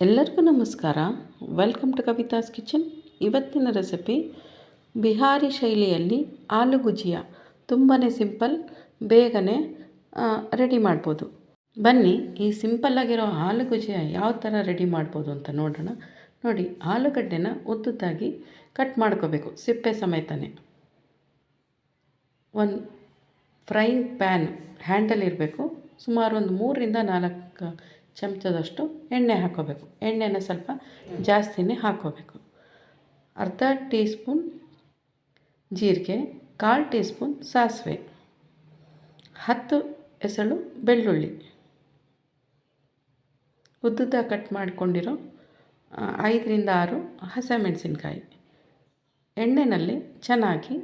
ಎಲ್ಲರಿಗೂ ನಮಸ್ಕಾರ. Welcome to Kavitha's kitchen ಇವತ್ತಿನ ರೆಸಿಪಿ ಬಿಹಾರಿ ಶೈಲಿಯಲ್ಲಿ ಆಲೂ ತುಂಬಾ ಸಿಂಪಲ್ ಬೇಗನೆ ರೆಡಿ ಮಾಡ್ಬೋದು. ಬನ್ನಿ, ಈ ಸಿಂಪಲ್ಲಾಗಿರೋ ಆಲೂ ಯಾವ ಥರ ರೆಡಿ ಮಾಡ್ಬೋದು ಅಂತ ನೋಡೋಣ. ನೋಡಿ, ಆಲೂಗಡ್ಡೆನ ಉದ್ದುದ್ದಾಗಿ ಕಟ್ ಮಾಡ್ಕೋಬೇಕು, ಸಿಪ್ಪೆ ಸಮೇತನೇ. ಒಂದು ಫ್ರೈಯಿಂಗ್ ಪ್ಯಾನ್ ಹ್ಯಾಂಡಲ್ ಇರಬೇಕು. ಸುಮಾರು ಒಂದು ಮೂರರಿಂದ ನಾಲ್ಕು ಚಮಚದಷ್ಟು ಎಣ್ಣೆ ಹಾಕೋಬೇಕು. ಎಣ್ಣೆನ ಸ್ವಲ್ಪ ಜಾಸ್ತಿನೇ ಹಾಕೋಬೇಕು. ಅರ್ಧ ಟೀ ಸ್ಪೂನ್ ಜೀರಿಗೆ, ಕಾಲು ಟೀ ಸ್ಪೂನ್ ಸಾಸಿವೆ, ಹತ್ತು ಎಸಳು ಬೆಳ್ಳುಳ್ಳಿ. ಉದ್ದುದ್ದ ಕಟ್ ಮಾಡಿಕೊಂಡಿರೋ ಐದರಿಂದ ಆರು ಹಸಿಮೆಣಸಿನ್ಕಾಯಿ. ಎಣ್ಣೆಯಲ್ಲಿ ಚೆನ್ನಾಗಿ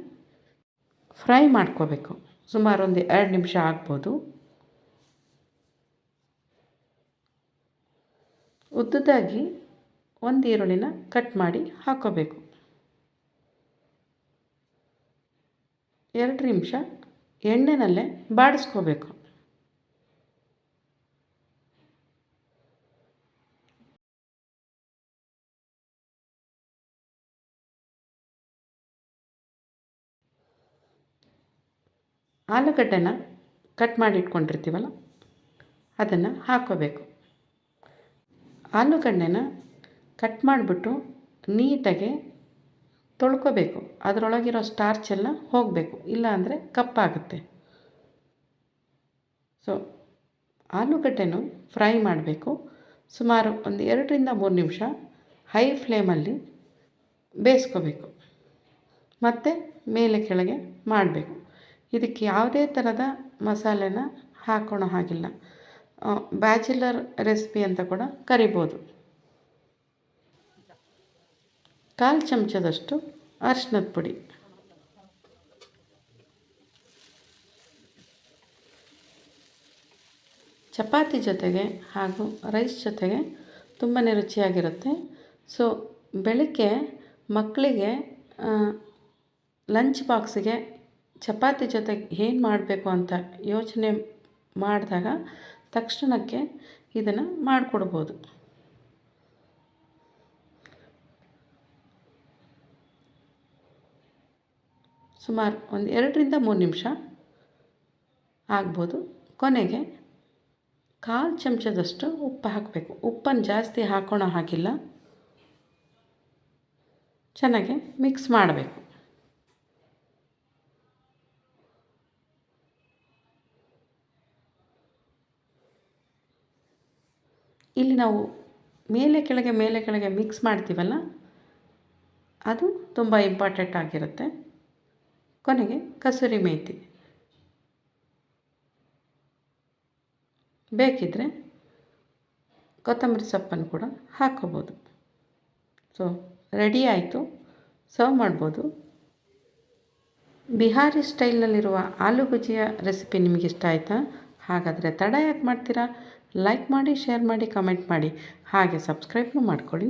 ಫ್ರೈ ಮಾಡ್ಕೋಬೇಕು. ಸುಮಾರು ಒಂದು ಎರಡು ನಿಮಿಷ ಆಗ್ಬೋದು. ಉದ್ದುದಾಗಿ ಒಂದು ಈರುಳ್ಳಿನ ಕಟ್ ಮಾಡಿ ಹಾಕ್ಕೋಬೇಕು ಎರಡು ನಿಮಿಷ ಎಣ್ಣೆನಲ್ಲೇ ಬಾಡಿಸ್ಕೋಬೇಕು. ಆಲೂಗಡ್ಡೆನ ಕಟ್ ಮಾಡಿ ಇಟ್ಕೊಂಡಿರ್ತೀವಲ್ಲ, ಅದನ್ನು ಹಾಕ್ಕೋಬೇಕು ಆಲೂಗಡ್ಡೆನ ಕಟ್ ಮಾಡಿಬಿಟ್ಟು ನೀಟಾಗಿ ತೊಳ್ಕೊಬೇಕು. ಅದರೊಳಗಿರೋ ಸ್ಟಾರ್ಚ್ ಎಲ್ಲ ಹೋಗಬೇಕು. ಇಲ್ಲಾಂದರೆ ಕಪ್ಪಾಗುತ್ತೆ. ಸೊ ಆಲೂಗಡ್ಡೆನೂ ಫ್ರೈ ಮಾಡಬೇಕು. ಸುಮಾರು ಒಂದು ಎರಡರಿಂದ ಮೂರು ನಿಮಿಷ ಹೈ ಫ್ಲೇಮಲ್ಲಿ ಬೇಯಿಸ್ಕೋಬೇಕು. ಮತ್ತು ಮೇಲೆ ಕೆಳಗೆ ಮಾಡಬೇಕು. ಇದಕ್ಕೆ ಯಾವುದೇ ಥರದ ಮಸಾಲೆನ ಹಾಕೋಣ ಹಾಗಿಲ್ಲ. ಬ್ಯಾಚುಲರ್ ರೆಸಿಪಿ ಅಂತ ಕೂಡ ಕರಿಬೋದು. ಕಾಲು ಚಮಚದಷ್ಟು ಅರಿಶಿನದ ಪುಡಿ. ಚಪಾತಿ ಜೊತೆಗೆ ಹಾಗೂ ರೈಸ್ ಜೊತೆಗೆ ತುಂಬಾ ರುಚಿಯಾಗಿರುತ್ತೆ. ಸೊ, ಬೆಳಗ್ಗೆ ಮಕ್ಕಳಿಗೆ ಲಂಚ್ ಬಾಕ್ಸಿಗೆ ಚಪಾತಿ ಜೊತೆಗೆ ಏನು ಮಾಡಬೇಕು ಅಂತ ಯೋಚನೆ ಮಾಡಿದಾಗ ತಕ್ಷಣಕ್ಕೆ ಇದನ್ನು ಮಾಡಿಕೊಡ್ಬೋದು. ಸುಮಾರು ಒಂದು ಎರಡರಿಂದ ಮೂರು ನಿಮಿಷ ಆಗ್ಬೋದು. ಕೊನೆಗೆ ಕಾಲು ಚಮಚದಷ್ಟು ಉಪ್ಪು ಹಾಕಬೇಕು. ಉಪ್ಪನ್ನು ಜಾಸ್ತಿ ಹಾಕೋಣ ಹಾಗಿಲ್ಲ. ಚೆನ್ನಾಗಿ ಮಿಕ್ಸ್ ಮಾಡಬೇಕು. ಇಲ್ಲಿ ನಾವು ಮೇಲೆ ಕೆಳಗೆ ಮೇಲೆ ಕೆಳಗೆ ಮಿಕ್ಸ್ ಮಾಡ್ತೀವಲ್ಲ, ಅದು ತುಂಬ ಇಂಪಾರ್ಟೆಂಟ್ ಆಗಿರುತ್ತೆ. ಕೊನೆಗೆ ಕಸೂರಿ ಮೇಥಿ ಬೇಕಿದ್ದರೆ ಕೊತ್ತಂಬರಿ ಸೊಪ್ಪನ್ನು ಕೂಡ ಹಾಕ್ಕೋಬೋದು. ಸೊ ರೆಡಿ ಆಯಿತು. ಸರ್ವ್ ಮಾಡ್ಬೋದು. ಬಿಹಾರಿ ಸ್ಟೈಲ್ನಲ್ಲಿರುವ ಆಲೂ ಭುಜಿಯ ರೆಸಿಪಿ ನಿಮಗೆ ಇಷ್ಟ ಆಯಿತಾ? ಹಾಗಾದರೆ ತಡ ಯಾಕೆ ಮಾಡ್ತೀರಾ? ಲೈಕ್ ಮಾಡಿ ಶೇರ್ ಮಾಡಿ ಕಮೆಂಟ್ ಮಾಡಿ. ಹಾಗೆ ಸಬ್ಸ್ಕ್ರೈಬ್ನೂ ಮಾಡ್ಕೊಳ್ಳಿ.